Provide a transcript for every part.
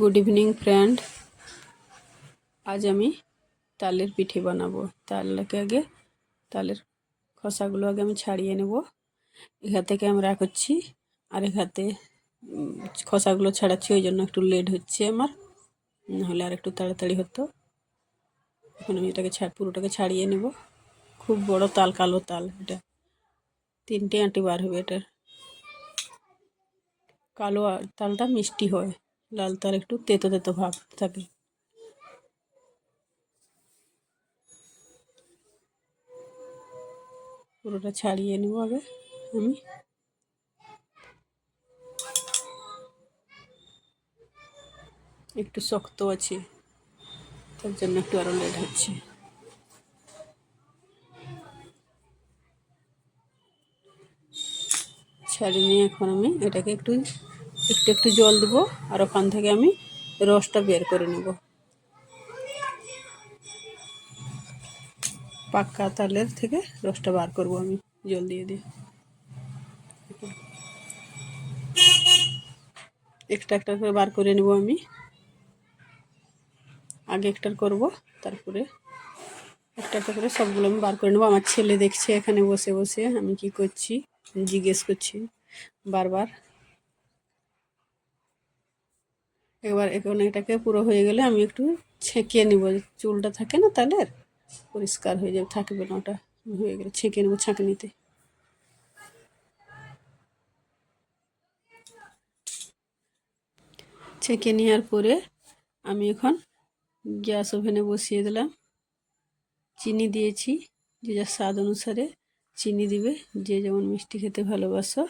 Good evening friend আজ আমি তালের পিঠে বানাবো। তালটাকে আগে, তালের খোসাগুলো আগে আমি ছাড়িয়ে নেব। এখান থেকে আমরা করছি আর এখাতে খোসাগুলো ছাড়াচ্ছি, ওই জন্য একটু লেট হচ্ছে আমার। নাহলে আর একটু তাড়াতাড়ি হতো। এখন আমি এটাকে ছাড় পুরোটাকে ছাড়িয়ে নেব। খুব বড় তাল, কালো তাল এটা। তিনটে আঁটি বার হবে এটার। কালো তালটা মিষ্টি হয়। লাল তাল একটু তেতো তেতো ভাব থাকে। পুরোটা ছাড়িয়ে নেব আগে আমি। একটু শক্ত আছে, তার জন্য একটু আরও লেট হচ্ছে। ছাড়িয়ে নিয়ে এখন আমি, এটাকে একটু একটু একটু জল দেবো আর ওখান থেকে আমি রসটা বের করে নেব। পাক্কা তালের থেকে রসটা বার করব আমি, জল দিয়ে দিয়ে। একটা একটা করে বার করে নেব আমি। আগে একটার করব, তারপরে একটা একটা করে সবগুলো আমি বার করে নেব। আমার ছেলে দেখছে এখানে বসে বসে, আমি কি করছি? জিজ্ঞেস করছি বারবার। এবার এখন এটাকে পুরো হয়ে গেলে আমি একটু ছেঁকে নেব। চুলটা থাকে না তালের, পরিষ্কার হয়ে যাবে, থাকবে না ওটা, হয়ে গেলে ছেঁকে নেব ছাঁকনিতে ছেঁকে নেওয়ার পরে আমি এখন গ্যাস ওভেনে বসিয়ে দিলাম। চিনি দিয়েছি, যে যার স্বাদ অনুসারে চিনি দিবে। যে যেমন মিষ্টি খেতে ভালোবাসো,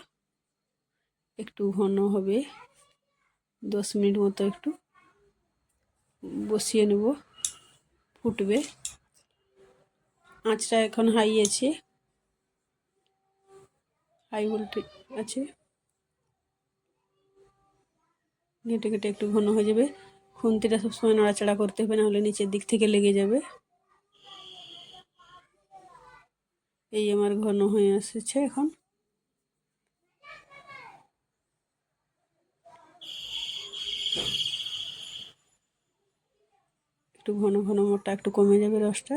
একটু ঘন হবে। দশ মিনিট মতো একটু বসিয়ে নেব, ফুটবে। আঁচটা এখন হাই আছে। হাই ভোল্টেজ আছে। ঘেটে ঘেটে একটু ঘন হয়ে যাবে। খুন্তিটা সবসময় নাড়াচাড়া করতে হবে, নাহলে নিচের দিক থেকে লেগে যাবে। এই আমার ঘন হয়ে এসেছে এখন। একটু ঘন ঘন মোটা, একটু কমে যাবে রসটা।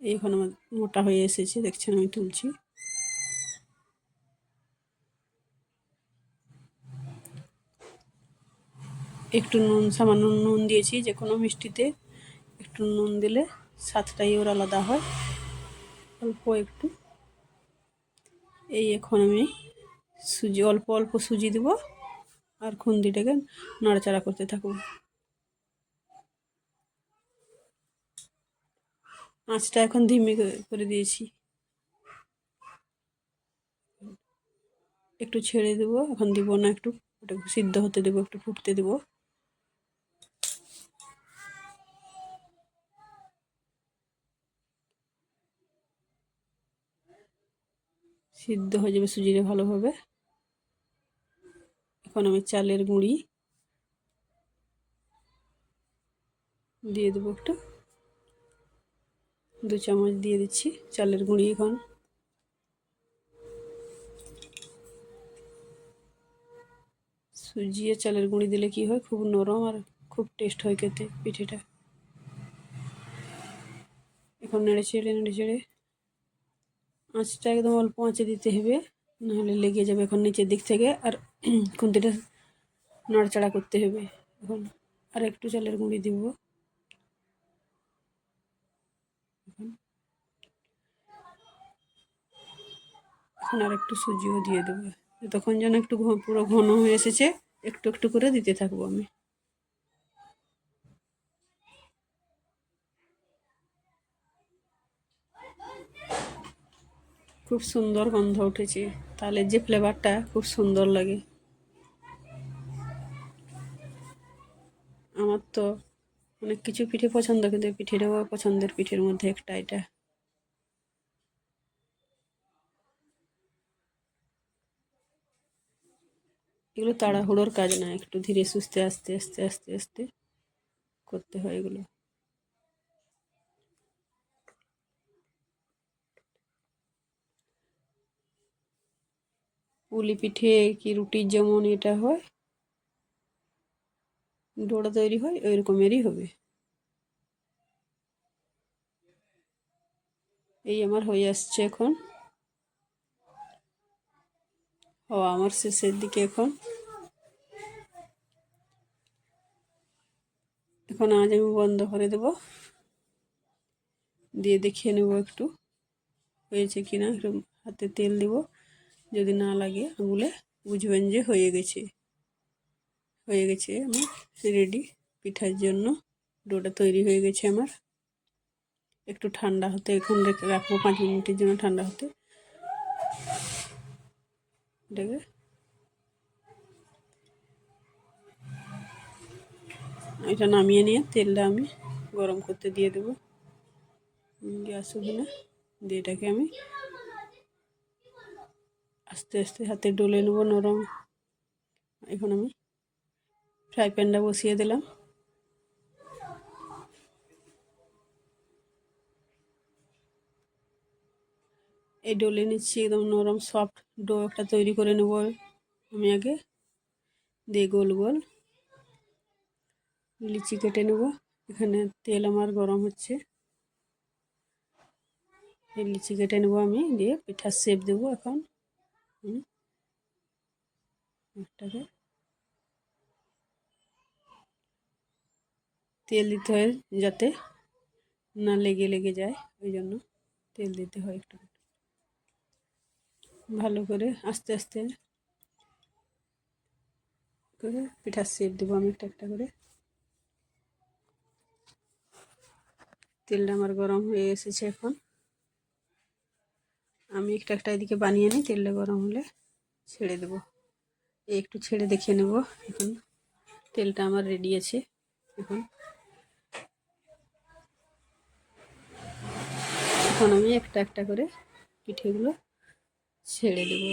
এই আমার মোটা হয়ে এসেছে, দেখছেন আমি তুলছি। একটু নুন, সামান্য নুন দিয়েছি, যে কোনো মিষ্টিতে একটু নুন দিলে স্বাদটাই ওর আলাদা হয়। অল্প একটু। এই এখন আমি সুজি, অল্প অল্প সুজি দেবো। আর খুন্দিটাকে নাড়াচাড়া করতে থাকব আঁচটা এখন ধিমে করে দিয়েছি। একটু ছেড়ে দেবো, এখন দিব না একটু, ওটা সিদ্ধ হতে দেবো, একটু ফুটতে দেবো। সিদ্ধ হয়ে যাবে সুজিরে ভালোভাবে। এখন আমি চালের গুঁড়ি দিয়ে দেবো একটু। দু চামচ দিয়ে দিচ্ছি চালের গুঁড়ি এখন। সুজি আর চালের গুঁড়ি দিলে কি হয়? খুব নরম আর খুব টেস্ট হয় খেতে পিঠেটা। এখন নেড়ে চেড়ে নেড়ে চেড়ে আঁচটা একদম অল্প আঁচে দিতে হবে, নাহলে লেগে যাবে এখন নিচের দিক থেকে আর খুন্তিটা নাড়াচাড়া করতে হবে। এখন আর একটু চালের গুঁড়ি দিব। এখন আর একটু সুজিও দিয়ে দেবো। তখন যেন একটু পুরো ঘন হয়ে এসেছে, একটু একটু করে দিতে থাকব আমি। খুব সুন্দর গন্ধ উঠেছে। তাহলে যে ফ্লেভারটা খুব সুন্দর লাগে। আমার তো অনেক কিছু পিঠে পছন্দ, কিন্তু পিঠেটাও পছন্দের পিঠের মধ্যে একটা এটা। এগুলো তাড়াহুড়োর কাজ না, একটু ধীরে সুস্থে, আস্তে আস্তে আস্তে আস্তে করতে হয় এগুলো। পুলি পিঠে কি রুটির যেমন এটা হয়, ডোড়া তৈরি হয় ওই রকমেরই হবে। এই আমার হয়ে আসছে এখন। ও, আমার শেষের দিকে এখন। এখন আজ আমি বন্ধ করে দেব। দিয়ে দেখিয়ে নেব একটু, হয়েছে কিনা একটু হাতে তেল দেব। যদি না লাগে, আঙুলে বুঝবেন যে হয়ে গেছে। হয়ে গেছে আমার রেডি, পিঠার জন্য ডোটা তৈরি হয়ে গেছে আমার। একটু ঠান্ডা হতে এখন রেখে রাখব, পাঁচ মিনিটের জন্য ঠান্ডা হতে। এটাকে এটা নামিয়ে নিয়ে তেলটা আমি গরম করতে দিয়ে দেবো। গ্যাস ওখানে দিয়ে এটাকে আমি আস্তে আস্তে হাতে ডলে নেব নরম। এখন আমি ফ্রাই প্যানটা বসিয়ে দিলাম। এই ডলে নিচ্ছি, একদম নরম সফট ডো একটা তৈরি করে নেব আমি আগে। দিয়ে গোল গোল লিচি কেটে নেব। এখানে তেল আমার গরম হচ্ছে। এই লিচি কেটে নেব আমি, দিয়ে পিঠার শেপ দেবো এখন। একটাকে। তেল দিতে হয় যাতে না লেগে লেগে যায়, ওই জন্য তেল দিতে হয় একটু ভালো করে আস্তে আস্তে করে পিঠার শেপ দেবো আমি একটা একটা করে। তেলটা আমার গরম হয়ে এসেছে এখন। আমি একটা একটা এদিকে বানিয়ে নিই, তেলটা গরম হলে ছেড়ে দেব। একটু ছেড়ে দেখিয়ে নেব এখন। তেলটা আমার রেডি আছে এখন। এখন আমি একটা একটা করে পিঠেগুলো ছেড়ে দেব।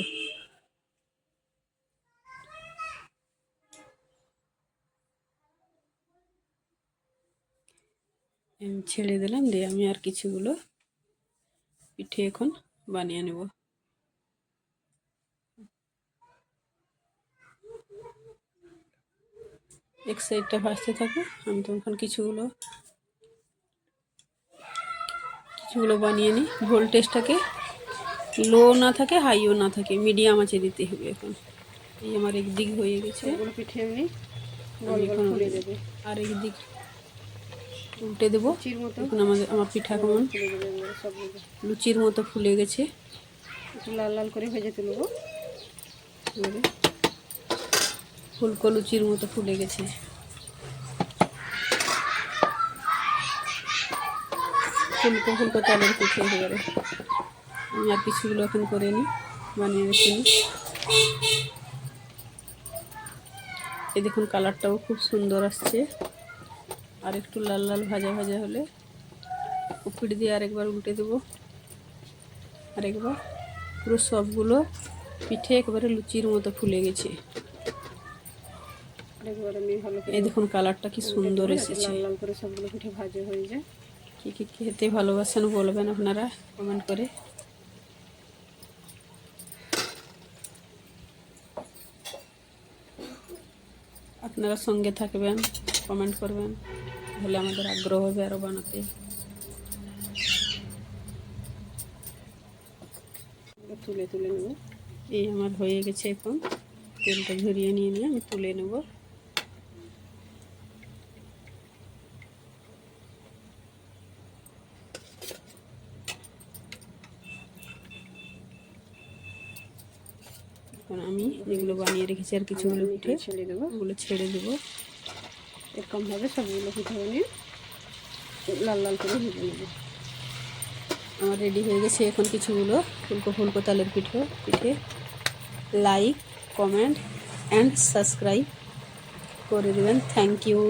ছেড়ে দিলাম, দিয়ে আমি আর কিছুগুলো পিঠে এখন বানিয়ে নেব। এক সাইডটা ভাজতে থাকবে, আমি তখন কিছুগুলো কিছুগুলো বানিয়ে নিই। ভোল্টেজটাকে লো না থাকে হাইও না থাকে মিডিয়াম আছে দিতে হবে এখন। এই আমার একদিক হয়ে গেছে। পিঠে এমনি আর একদিক উল্টে দেবো। এখন আমাদের আমার পিঠা কেমন? লুচির মতো ফুলে গেছে। একটু লাল লাল করে ভেজে তুলবো। ফুলকো লুচির মতো ফুলে গেছে। ফুলকো ফুলকো চালের পিঠে এবারে। আমি আর কিছুগুলো এখন করে নিই বানিয়ে রেখে নিই এই দেখুন কালারটাও খুব সুন্দর আসছে। আর একটু লাল লাল ভাজা ভাজা হলে উপড়ে দিয়ে আরেকবার উল্টে দেবো। আরেকবার। পুরো সবগুলো পিঠে একবারে লুচির মতো ফুলে গেছে। আরেকবার আমি ভালো এই দেখুন কালারটা কি সুন্দর এসেছে। লাল লাল করে সবগুলো পিঠে ভাজা হয়ে যায়। কী কী খেতে ভালোবাসেন বলবেন আপনারা? কমেন্ট করে। আপনারা সঙ্গে থাকবেন কমেন্ট করবেন, তাহলে আমাদের আগ্রহ হবে আরও বানাতে। তুলে তুলে নেব। এই আমার হয়ে গেছে এখন। তেলটা ঝরিয়ে নিয়ে নিয়ে আমি তুলে নেব এখন আমি যেগুলো বানিয়ে রেখেছি আর কিছুগুলো আমি পিঠে ছেড়ে দেবো। ওগুলো ছেড়ে দেবো। এরকমভাবে সবগুলো পিঠে বানিয়ে লাল লাল করে ভেজে নেব। আমার রেডি হয়ে গেছে এখন কিছুগুলো ফুলকো ফুলকো তালের পিঠে পিঠে। লাইক কমেন্ট অ্যান্ড সাবস্ক্রাইব করে দেবেন। Thank you